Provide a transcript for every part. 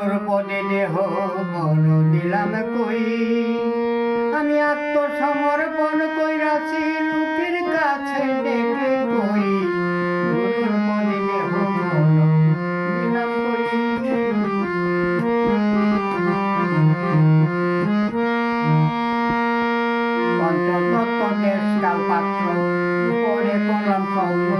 গুরুর পদে দেহ মন দিলাম কই। আমি আত্মসমর্পণ কইরাছি, লোকের কাছে ডেকে কই। পাত্র পরে করলাম সংগ্রস্ত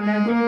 Amen.